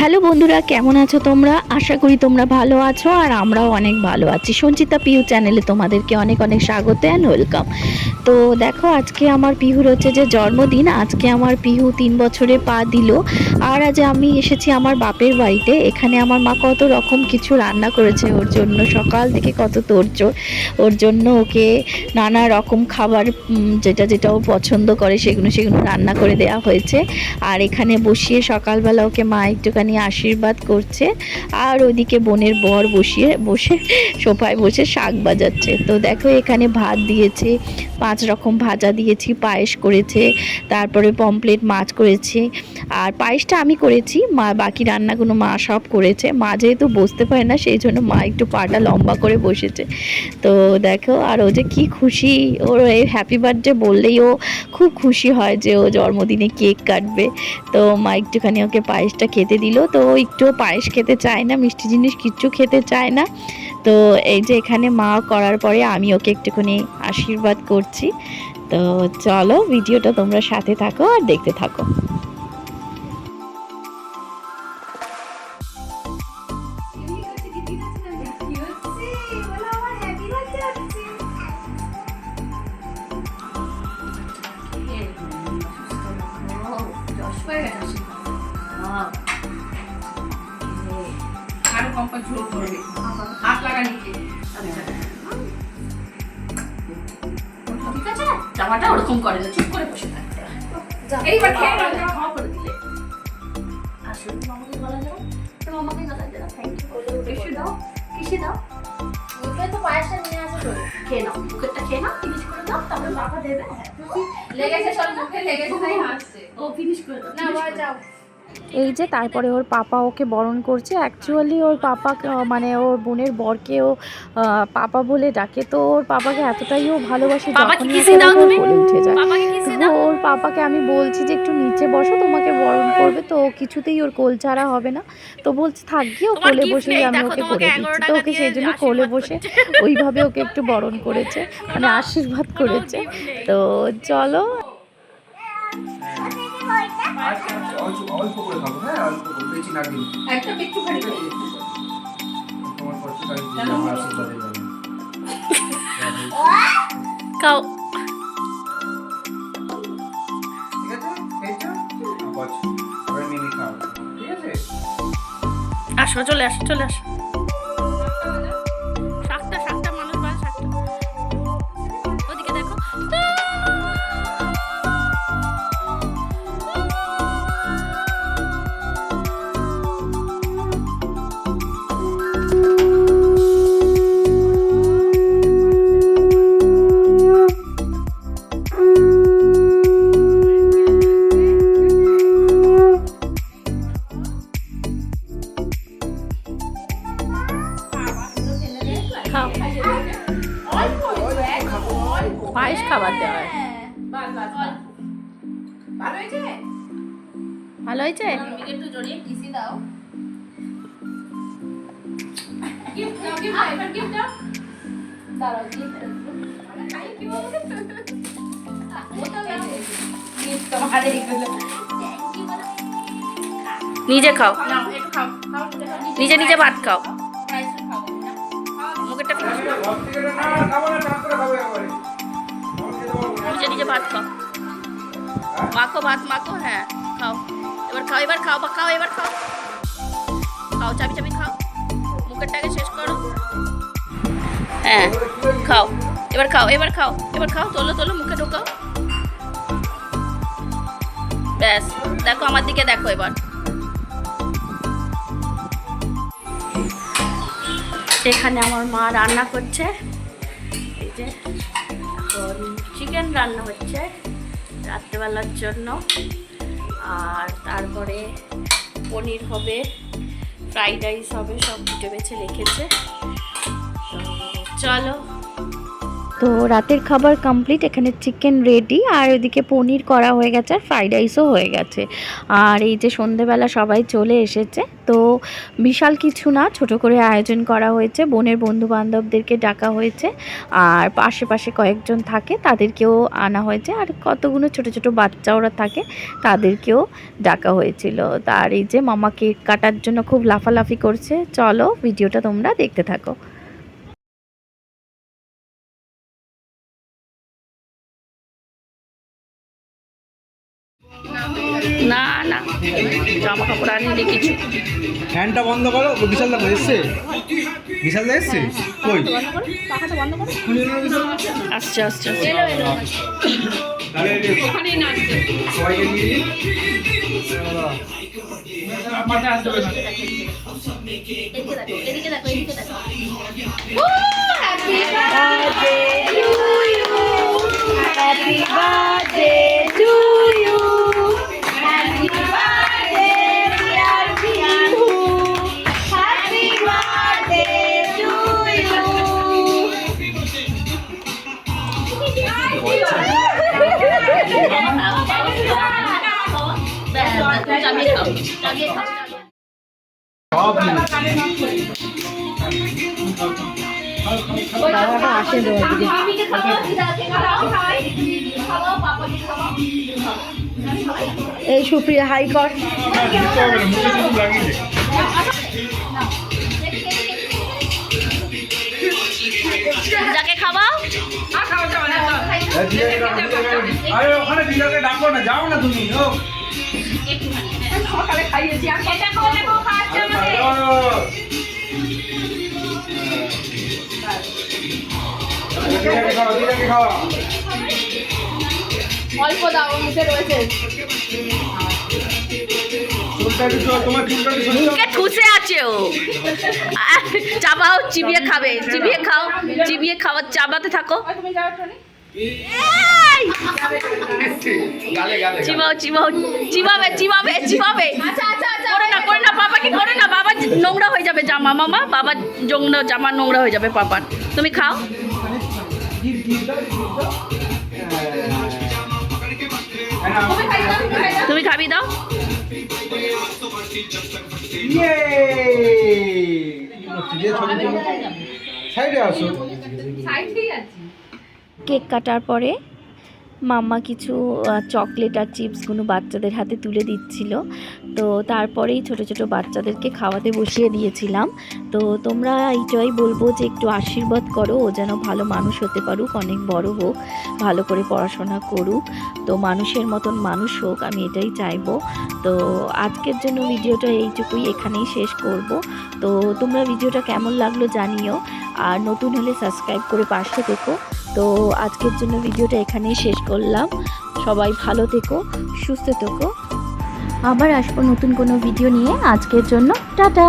Hello বন্ধুরা, কেমন আছো তোমরা? আশা করি তোমরা ভালো আছো আর আমরাও অনেক ভালো আছি। সঞ্চিতা পিউ চ্যানেলে তোমাদেরকে অনেক অনেক স্বাগত অ্যান্ড ওয়েলকাম তো দেখো, আজকে আমার পিহুর হচ্ছে যে জন্মদিন। আজকে আমার পিহু তিন বছরে পা দিল। আর আজ আমি এসেছি আমার বাপের বাড়িতে। এখানে আমার মা কত রকম কিছু রান্না করেছে ওর জন্য, সকাল থেকে কত তোড়জোড়। ওর জন্য ওকে নানা রকম খাবার যেটা যেটা ও পছন্দ করে সেগুলো সেগুলো রান্না করে দেওয়া হয়েছে। আর এখানে বসিয়ে সকালবেলা ওকে মা একটুখানি আশীর্বাদ করছে। আর ওদিকে বোনের বর বসিয়ে, বসে, সোফায় বসে শাক বাজাচ্ছে। তো দেখো এখানে ভাত দিয়েছে, পাঁচ রকম ভাজা দিয়েছি, পায়েস করেছে, তারপরে পমপ্লেট মাছ করেছে। আর পায়েসটা আমি করেছি, মা, বাকি রান্নাগুলো মা সব করেছে। মা যেহেতু বসতে পারে না, সেই জন্য মা একটু পাটা লম্বা করে বসেছে। তো দেখো, আর ও যে কি খুশি, ওর এই হ্যাপি বার্থডে বললেই ও খুব খুশি হয় যে ও জন্মদিনে কেক কাটবে। তো মা একটুখানি ওকে পায়েসটা খেতে দিল। তো একটু পায়েস খেতে চায় না, মিষ্টি জিনিস কিচ্ছু খেতে চায় না। তো এই যে এখানে মা করার পরে আমি ওকে একটুখানি আশীর্বাদ করছি। তো চলো ভিডিওটা তোমরা সাথে থাকো আর দেখতে থাকো। আরও কম্পা ঝোল করবে হাত লাগা নিচে। ঠিক আছে? জামাটা ওরকম করে না চুপ করে বসে থাকতে এইবার খেয়ে নাও খাওয়া করে দিলে। আসুন মামাকে গলা যাও তো মামাকে গলা যাও থ্যাংক ইউ বলে বেশি দাও? কিসে দাও? খেয়ে নাও মুখেরটা খেয়ে নাও ফিনিশ করে দাও তারপরে বাবা দেবে। লেগেছে সব মুখে লেগেছে তাই হাসছে। ও ফিনিশ করে দাও না যাও। এই যে তারপরে ওর পাপা ওকে বরণ করছে। অ্যাকচুয়ালি ওর পাপা মানে ওর বোনের বরকে ও পাপা বলে ডাকে। তো ওর পাপাকে এতটাই ও ভালোবাসে যখনই উঠে যায়। তো ওর পাপাকে আমি বলছি যে একটু নিচে বসো তোমাকে বরণ করবে তো কিছুতেই ওর কোল ছাড়া হবে না। তো বলছে থাক গিয়ে ও কোলে বসেই আমি ওকে করে দিচ্ছি। তো ওকে সেই জন্য কোলে বসে ওইভাবে ওকে একটু বরণ করেছে মানে আশীর্বাদ করেছে। তো চলো। অল্প অল্প করে খাব হ্যাঁ অল্প করে বেশি না দিন একটা একটু খালি করে তোমার কষ্টটা দিলে আমার আশীর্বাদ যাবে খাও। ঠিক আছে? খেয়েছো বছ মিমি খাও। ঠিক আছে? আসো চলে আসো চলে আসো। ভালো হয়েছে? একটু জড়িয়ে কিসি দাও। গিফট দাও গিফট দাও দাঁড়াও গিফট নিজে খাও। নাও একটু খাও খাও নিজে নিজে ভাত খাও। মুখেরটা। নিজে নিজে ভাত খাও। মাখো ভাত মাখো হ্যাঁ খাও। এবার খাও এবার খাও, বা খাও, এবার খাও। খাও, চাবি চাবি, খাও। মুখেরটাকে শেষ করো। হ্যাঁ খাও। এবার খাও এবার খাও এবার খাও। তোলো তোলো, মুখে ঢোকাও। ব্যাস, দেখো আমার দিকে দেখো এবার। এখানে আমার মা রান্না করছে। এই যে চিকেন রান্না হচ্ছে রাত্রেবেলার জন্য। আর তারপরে পনির হবে ফ্রাইড রাইস হবে সব বেছে রেখেছে। তো চলো তো রাতের খাবার কমপ্লিট এখানে চিকেন রেডি আর ওইদিকে পনির করা হয়ে গেছে, আর ফ্রাইড রাইসও হয়ে গেছে। আর এই যে সন্ধেবেলা সবাই চলে এসেছে, তো বিশাল কিছু না, ছোট করে আয়োজন করা হয়েছে, বোনের বন্ধু বান্ধবদেরকে ডাকা হয়েছে, আর আশেপাশে কয়েকজন থাকে, তাদেরকেও আনা হয়েছে, আর কতগুলো ছোট ছোট বাচ্চা ওরা থাকে, তাদেরকেও ডাকা হয়েছিল। তার এই যে মামা কেক কাটার জন্য খুব লাফালাফি করছে, চলো ভিডিওটা তোমরা দেখতে থাকো। না না জামা কাপড় আনিনি কিছু। ফ্যানটা বন্ধ করো বিশাল দা এসছে? বিশাল দা এসছে? কই? আসছে আসছে আসছে। সবাইকে নিয়ে চাবিয়ে এই সুপ্রিয়া হাই কর। যাকে খাওয়াও? আরে ওখানে বিশালকে ডাকো না যাও না তুমি ও। সকালে খাইয়েছি আর এটা করে নেব খাওয়াচ্ছে আরে আমাকে ভালো। দিদাকে খাওয়া, দিদাকে খাওয়া। অল্প দাও মুখে রয়েছে। চুলটা একটু সর, তোমার চুলটা একটু সরিয়ে দাও। মুখে ঠুসে আছে ও। চাবাও চিবিয়ে খাবে। চিবিয়ে খাও চিবিয়ে খাওয়া চাবাতে থাকো। তুমি যাও চিবাও চিবাও চিবাবে চিবাবে চিবাবে। আচ্ছা আচ্ছা আচ্ছা করে না করে না বাবাকে করে না? বাবা নোংরা হয়ে যাবে জামা মামা বাবা নোংরা জামা নোংরা হয়ে যাবে পাপার। তুমি খাও। তুমি খাবি দাও। সাইডে আসো। সাইডেই আছি কেক কাটার পরে মাম্মা কিছু চকলেট আর চিপসগুলো বাচ্চাদের হাতে তুলে দিচ্ছিল। তো তারপরেই ছোট ছোট বাচ্চাদেরকে খাওয়াতে বসিয়ে দিয়েছিলাম। তো তোমরা এইটাই বলব যে একটু আশীর্বাদ করো, ও যেন ভালো মানুষ হতে পারুক, অনেক বড় হোক, ভালো করে পড়াশোনা করুক। তো মানুষের মতন মানুষ হোক, আমি এটাই চাইব। তো আজকের জন্য ভিডিওটা এইটুকুই, এখানেই শেষ করব। তো তোমরা ভিডিওটা কেমন লাগল জানিও। আর নতুন হলে সাবস্ক্রাইব করে পাশে থেকো। তো আজকের জন্য ভিডিওটা এখানেই শেষ করলাম। সবাই ভালো থেকো, সুস্থ থেকো। আবার আসব নতুন কোনো ভিডিও নিয়ে। আজকের জন্য টাটা!